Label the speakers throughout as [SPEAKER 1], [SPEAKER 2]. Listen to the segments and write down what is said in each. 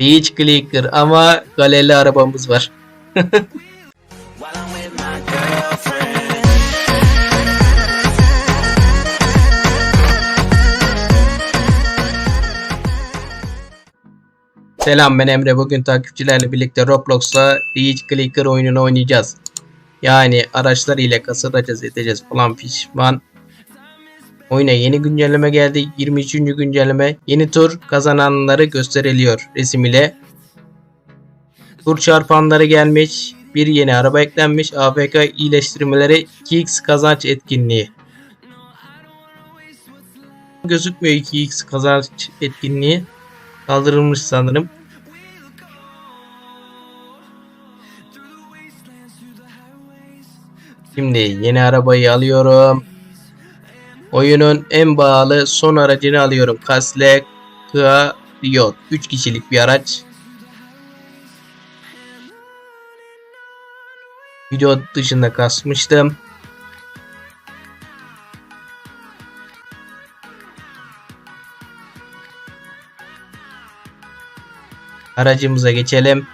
[SPEAKER 1] Beach Clicker ama galeli arabamız var. Selam ben Emre. Bugün takipçilerle birlikte Roblox'ta Beach Clicker oyununu oynayacağız. Yani araçlar ile kasıracağız edeceğiz falan pişman. Oyuna yeni güncelleme geldi. 23. güncelleme. Yeni tur kazananları gösteriliyor resim ile. Tur çarpanları gelmiş. Bir yeni araba eklenmiş. AFK iyileştirmeleri 2x kazanç etkinliği. Gözükmüyor 2x kazanç etkinliği. Kaldırılmış sanırım. Şimdi yeni arabayı alıyorum. Oyunun en bağlı son aracını alıyorum. Castle Riot. 3 kişilik bir araç. Video dışında kasmıştım. Aracımıza geçelim.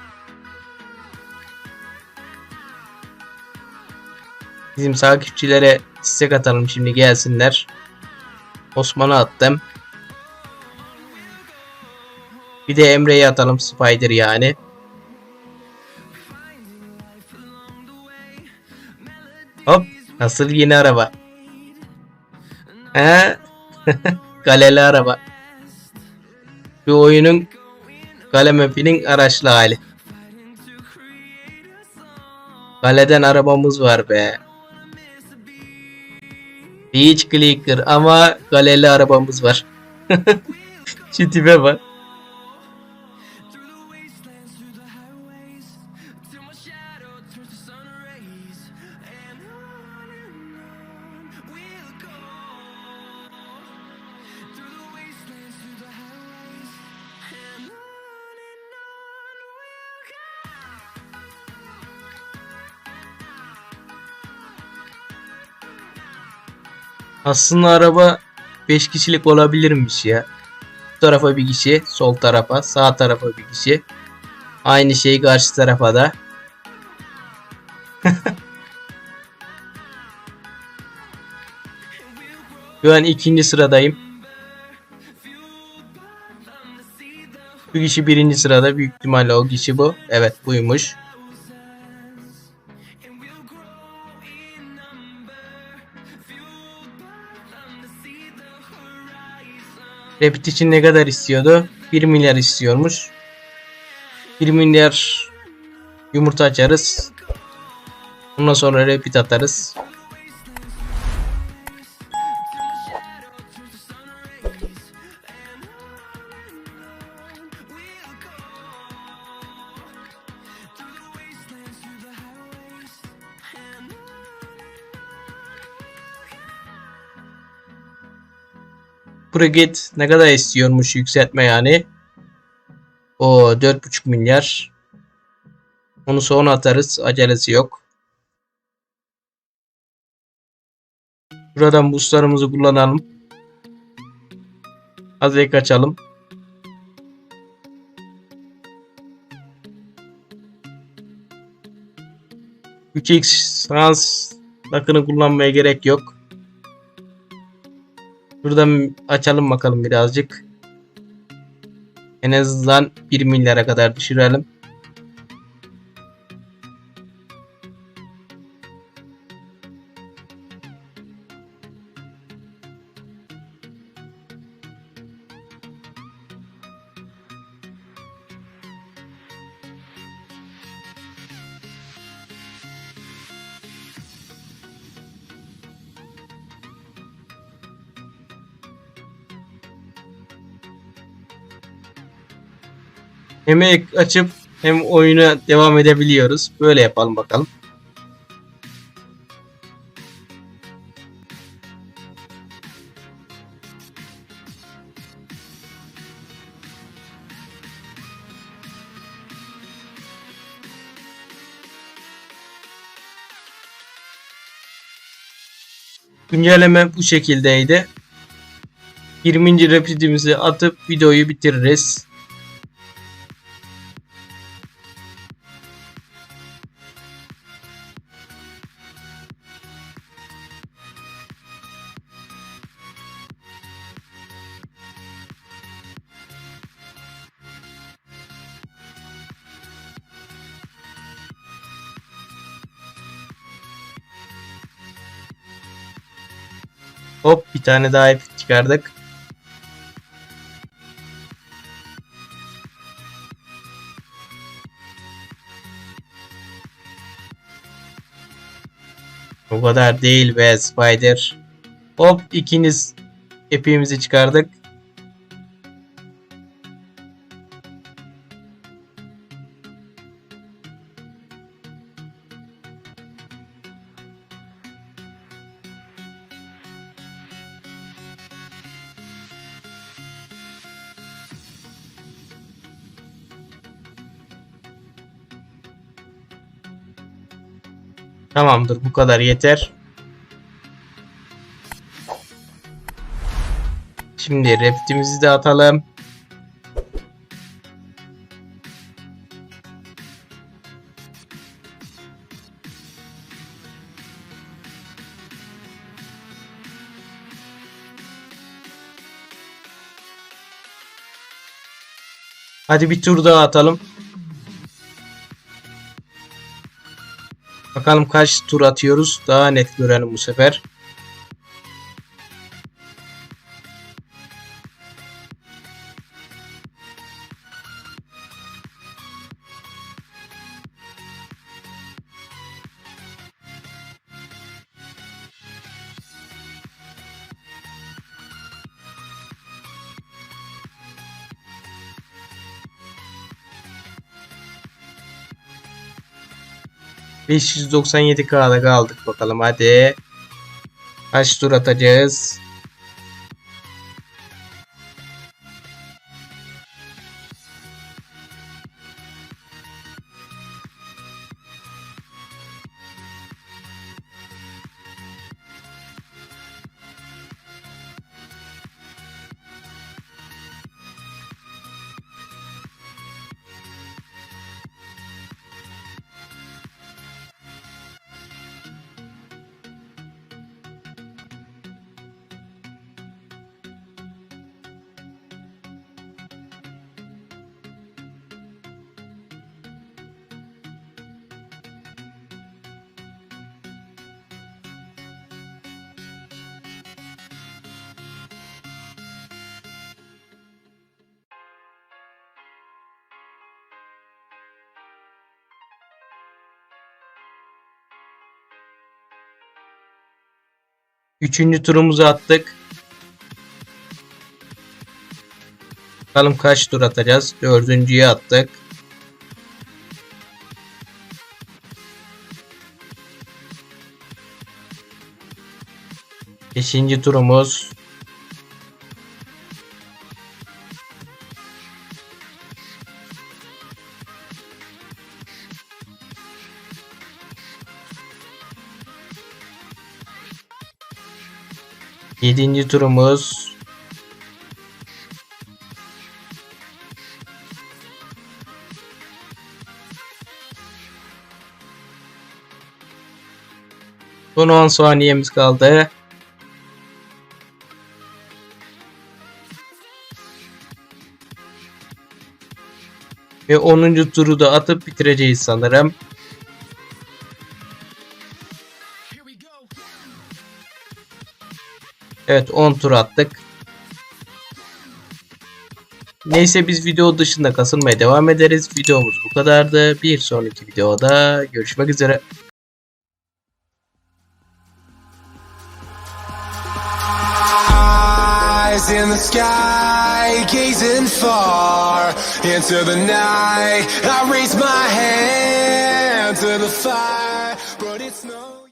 [SPEAKER 1] Bizim takipçilere istek atalım şimdi gelsinler. Osman'ı attım. Bir de Emre'yi atalım Spider yani. Hop nasıl yeni araba? He? Galeli araba. Şu oyunun Kale map'inin araçlı hali. Kaleden arabamız var be. Beach Clicker ama galeli arabamız var. Şu tipe bak. Aslında araba 5 kişilik olabilirmiş ya. Bu tarafa bir kişi, sol tarafa, sağ tarafa bir kişi. Aynı şey karşı tarafa da. Şu an ikinci sıradayım. Bu kişi birinci sırada. Büyük ihtimalle o kişi bu. Evet buymuş. Rapid için ne kadar istiyordu? 1 milyar istiyormuş. 1 milyar yumurta açarız. Ondan sonra Rapid atarız. Brigitte ne kadar istiyormuş yükseltme yani. O 4,5 milyar. Onu sonra atarız. Acelesi yok. Buradan boostlarımızı kullanalım. Hazır kaçalım. Üç x sans bakını kullanmaya gerek yok. Buradan açalım bakalım birazcık. En azından 1 milyara kadar düşürelim. Hem açıp hem oyuna devam edebiliyoruz. Böyle yapalım bakalım. Güncelleme bu şekildeydi. 20. rapidimizi atıp videoyu bitiririz. Hop bir tane daha ip çıkardık. O kadar değil be Spider. Hop ikiniz ipimizi çıkardık. Tamamdır bu kadar yeter. Şimdi reptimizi de atalım. Hadi bir tur daha atalım. Bakalım kaç tur atıyoruz. Daha net görelim bu sefer. ...597K'da kaldık bakalım hadi. Kaç tur atacağız? Üçüncü turumuzu attık. Bakalım kaç tur atacağız. Dördüncüyü attık. Beşinci turumuz. Yedinci turumuz. Son 10 saniyemiz kaldı. Ve 10. turu da atıp bitireceğiz sanırım. Evet 10 tur attık. Neyse biz video dışında kasılmaya devam ederiz. Videomuz bu kadardı. Bir sonraki videoda görüşmek üzere.
[SPEAKER 2] İn the sky, gazing far into the night. I raise my hand to the fire.